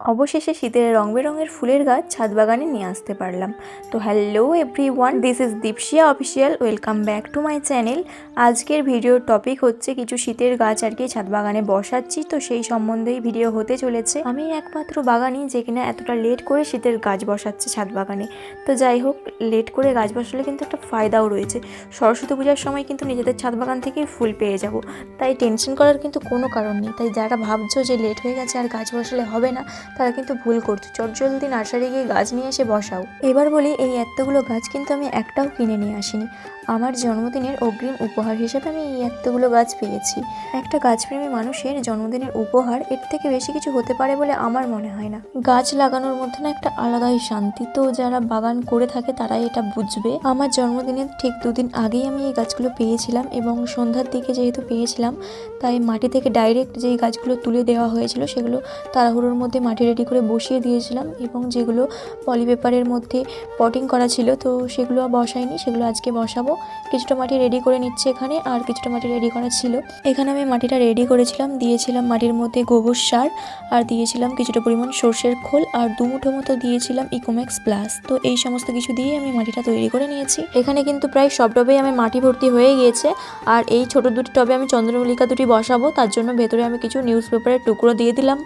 অবশেষে শীতের রং বেরঙের ফুলের গাছ ছাদ বাগানে নিয়ে আসতে পারলাম। তো hello everyone this is Dipshiya official welcome back to my channel আজকের ভিডিওর টপিক হচ্ছে কিছু শীতের গাছ আর কি ছাদ বাগানে বসাচ্ছি, তো সেই সম্বন্ধেই ভিডিও হতে চলেছে। আমি একমাত্র বাগানি যে কিনা এতটা লেট করে শীতের গাছ বসাচ্ছে ছাদ বাগানে তো যাই হোক লেট করে গাছ বসালে কিন্তু একটা ফায়দাও রয়েছে। সরস্বতী পূজার সময় কিন্তু নিজেদের ছাদ বাগান থেকেই ফুল পেয়ে যাব। তাই টেনশন করার কিন্তু কোনো কারণ নেই। তাই যারা ভাবছ যে লেট হয়ে গেছে আর গাছ বসালে হবে না তারা কিন্তু ভুল করছ। চটজলদি নার্সারি গিয়ে গাছ নিয়ে এসে বসাও। এবার বলি, এই এতগুলো গাছ কিন্তু আমি একটাও কিনে নিয়ে আসিনি। আমার জন্মদিনের অগ্রিম উপহার হিসেবে আমি এই এতগুলো গাছ পেয়েছি। একটা গাছপ্রেমী মানুষের জন্মদিনের উপহার এর থেকে বেশি কিছু হতে পারে বলে আমার মনে হয় না। গাছ লাগানোর মধ্যে না একটা আলাদাই শান্তি। তো যারা বাগান করে থাকে তারাই এটা বুঝবে। আমার জন্মদিনের ঠিক দুদিন আগেই আমি এই গাছগুলো পেয়েছিলাম এবং সন্ধ্যার দিকে যেহেতু পেয়েছিলাম, তাই মাটি থেকে ডাইরেক্ট যেই গাছগুলো তুলে দেওয়া হয়েছিল সেগুলো তাড়াহুড়োর মধ্যে মাটি রেডি রেডি করে বসিয়ে দিয়েছিলাম এবং যেগুলো পলিপেপারের মধ্যে পটিং করা ছিল, তো সেগুলো বসাইনি, সেগুলো আজকে বসাবো। কিছুটা মাটি রেডি করে নিচ্ছে এখানে, আর কিছুটা মাটি রেডি করা ছিল। এখানে আমি মাটিটা রেডি করেছিলাম, দিয়েছিলাম মাটির মধ্যে গোবর সার, আর দিয়েছিলাম কিছুটা পরিমাণ সর্ষের খোল, আর দুমুঠো মতো দিয়েছিলাম ইকোম্যাক্স প্লাস। তো এই সমস্ত কিছু দিয়ে আমি মাটিটা তৈরি করে নিয়েছি। এখানে কিন্তু প্রায় সব টবেই আমি মাটি ভর্তি হয়ে গিয়েছে, আর এই ছোট দুটি টবে আমি চন্দ্রমল্লিকা দুটি বসাবো, তার জন্য ভেতরে আমি কিছু নিউজ পেপারের টুকরো দিয়ে দিলাম।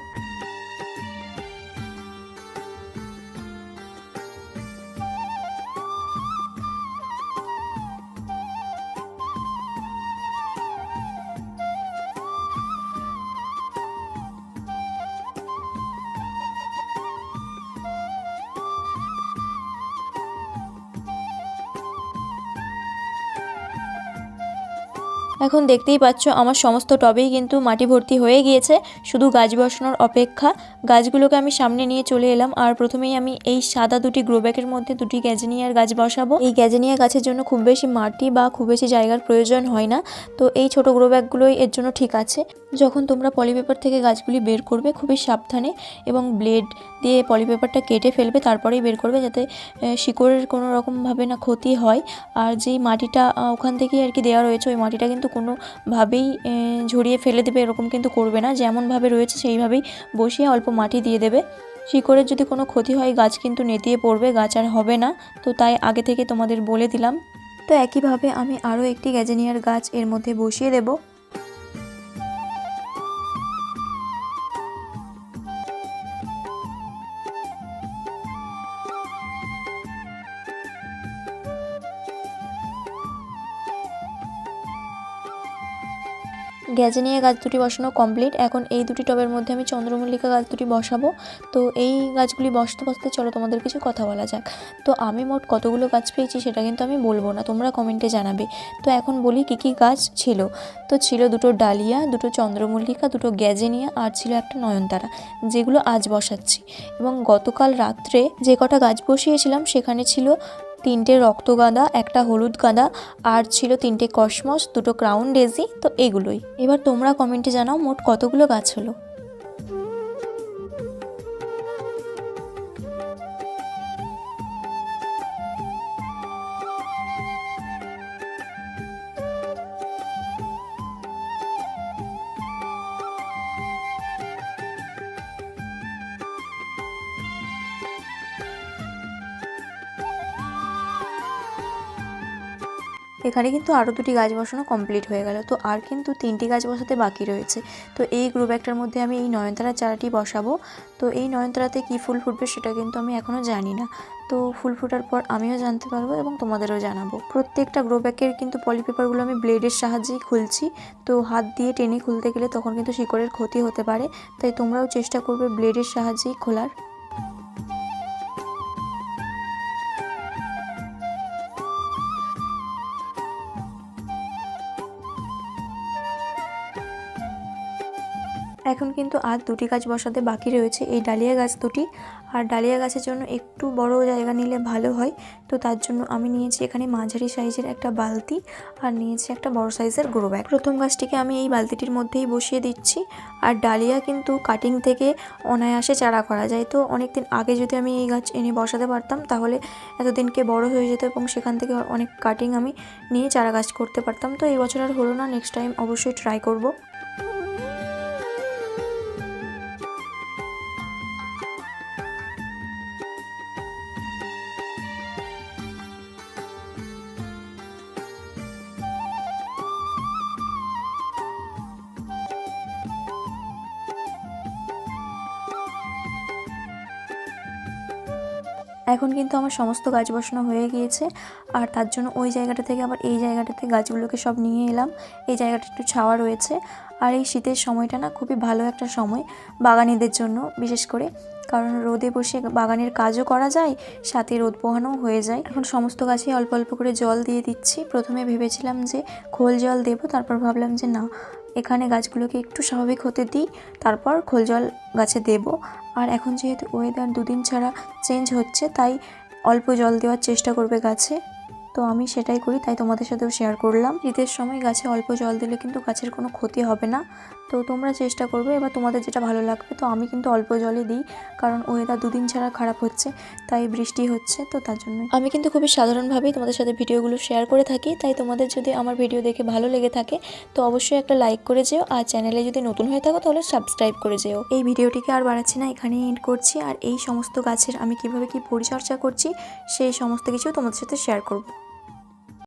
এখন দেখতেই পাচ্ছ আমার সমস্ত টবেই কিন্তু মাটি ভর্তি হয়ে গিয়েছে, শুধু গাছ বসানোর অপেক্ষা। গাছগুলোকে আমি সামনে নিয়ে চলে এলাম আর প্রথমেই আমি এই সাদা দুটি গ্রো ব্যাগের মধ্যে দুটি গ্যাজেনিয়ার গাছ বসাবো। এই গ্যাজেনিয়া গাছের জন্য খুব বেশি মাটি বা খুব বেশি জায়গার প্রয়োজন হয় না, তো এই ছোট গ্রো ব্যাগগুলোই এর জন্য ঠিক আছে। যখন তোমরা পলিপেপার থেকে গাছগুলি বের করবে খুবই সাবধানে এবং ব্লেড দিয়ে পলিপেপারটা কেটে ফেলবে, তারপরেই বের করবে যাতে শিকড়ের কোনো রকমভাবে না ক্ষতি হয়। আর যেই মাটিটা ওখান থেকেই আর কি দেওয়া রয়েছে, ওই মাটিটা কিন্তু কোনোভাবেই ঝরিয়ে ফেলে দেবে এরকম কিন্তু করবে না। যেমনভাবে রয়েছে সেইভাবেই বসিয়ে অল্প মাটি দিয়ে দেবে। শিকড়ের যদি কোনো ক্ষতি হয়, গাছ কিন্তু নেতিয়ে পড়বে, গাছ আর হবে না। তো তাই আগে থেকে তোমাদের বলে দিলাম। তো একইভাবে আমি আরও একটি গ্যাজেনিয়ার গাছ এর মধ্যে বসিয়ে দেবো। গ্যাজেনিয়া গাছ দুটি বসানো কমপ্লিট। এখন এই দুটি টবের মধ্যে আমি চন্দ্রমল্লিকা গাছ দুটি বসাবো। তো এই গাছগুলি বসতে বসতে চলো, তোমাদের কিছু কথা বলা যাক। তো আমি মোট কতগুলো গাছ পেয়েছি সেটা কিন্তু আমি বলব না, তোমরা কমেন্টে জানাবে। তো এখন বলি কী কী গাছ ছিল। তো ছিল দুটো ডালিয়া, দুটো চন্দ্রমল্লিকা, দুটো গ্যাজেনিয়া আর ছিল একটা নয়নতারা, যেগুলো আজ বসাচ্ছি। এবং গতকাল রাত্রে যে কটা গাছ বসিয়েছিলাম, সেখানে ছিল তিনটে রক্ত গাঁদা, একটা হলুদ গাঁদা, আর ছিল তিনটে কসমস, দুটো ক্রাউন ডেজি, তো এগুলোই। এবার তোমরা কমেন্টে জানাও মোট কতগুলো গাছ হলো। এখানে কিন্তু আরও দুটি গাছ বসানো কমপ্লিট হয়ে গেল। তো আর কিন্তু তিনটি গাছ বসাতে বাকি রয়েছে। তো এই গ্রুপ একটার মধ্যে আমি এই নয়নতারা চারাটি বসাবো। তো এই নয়নতারাতে কী ফুল ফুটবে সেটা কিন্তু আমি এখনও জানি না। তো ফুল ফোটার পর আমিও জানতে পারব এবং তোমাদেরও জানাব। প্রত্যেকটা গ্রো ব্যাগের কিন্তু পলিপেপারগুলো আমি ব্লেডের সাহায্যেই খুলছি। তো হাত দিয়ে টেনে খুলতে গেলে তখন কিন্তু শিকড়ের ক্ষতি হতে পারে। তাই তোমরাও চেষ্টা করবে ব্লেডের সাহায্যেই খোলার। এখন কিন্তু আর দুটি গাছ বসাতে বাকি রয়েছে। এই ডালিয়া গাছ দুটি। আর ডালিয়া গাছের জন্য একটু বড় জায়গা নিলে ভালো হয়। তো তার জন্য আমি নিয়েছি এখানে মাঝারি সাইজের একটা বালতি আর নিয়েছি একটা বড় সাইজের গ্রো ব্যাগ। প্রথম গাছটিকে আমি এই বালতিটির মধ্যেই বসিয়ে দিচ্ছি। আর ডালিয়া কিন্তু কাটিং থেকে অনায়াসে চারা করা যায়। তো অনেক দিন আগে যদি আমি এই গাছ এনে বসাতে পারতাম, তাহলে এতদিনকে বড় হয়ে যেত এবং সেখান থেকে অনেক কাটিং আমি নিয়ে চারা গাছ করতে পারতাম। তো এই বছর আর হলো না নেক্সট টাইম অবশ্যই ট্রাই করব। এখন কিন্তু আমার সমস্ত গাছ বসানো হয়ে গিয়েছে আর তার জন্য ওই জায়গাটা থেকে আবার এই জায়গাটাতে গাছগুলোকে সব নিয়ে এলাম। এই জায়গাটা একটু ছাওয়া রয়েছে আর এই শীতের সময়টা না খুবই ভালো একটা সময় বাগানিদের জন্য বিশেষ করে। কারণ রোদে বসে বাগানের কাজও করা যায়, সাথে রোদ পোহানোও হয়ে যায়। এখন সমস্ত গাছে অল্প অল্প করে জল দিয়ে দিচ্ছি। প্রথমে ভেবেছিলাম যে খোল জল দেবো, তারপর ভাবলাম যে না এখানে গাছগুলোকে একটু স্বাভাবিক হতে দিই, তারপর খোল জল গাছে দেব। আর এখন যেহেতু ওয়েদার দুদিন ছাড়া চেঞ্জ হচ্ছে, তাই অল্প জল দেওয়ার চেষ্টা করবে গাছে। তো আমি সেটাই করি, তাই তোমাদের সাথেও শেয়ার করলাম। শীতের সময় গাছে অল্প জল দিলে কিন্তু গাছের কোনো ক্ষতি হবে না। তো তোমরা চেষ্টা করবে এবার তোমাদের যেটা ভালো লাগবে তো আমি কিন্তু অল্প জলই দিই কারণ ওয়েদার দুদিন ছাড়া খারাপ হচ্ছে তাই বৃষ্টি হচ্ছে তো তার জন্য আমি কিন্তু খুবই সাধারণভাবেই তোমাদের সাথে ভিডিওগুলো শেয়ার করে থাকি তাই তোমাদের যদি আমার ভিডিও দেখে ভালো লেগে থাকে তো অবশ্যই একটা লাইক করে যেও আর চ্যানেলে যদি নতুন হয়ে থাকো তাহলে সাবস্ক্রাইব করে যেও। এই ভিডিওটিকে আর বাড়াচ্ছি না এখানেই এন্ড করছি আর এই সমস্ত গাছের আমি কীভাবে কি পরিচর্যা করছি সেই সমস্ত কিছু তোমাদের সাথে শেয়ার করব।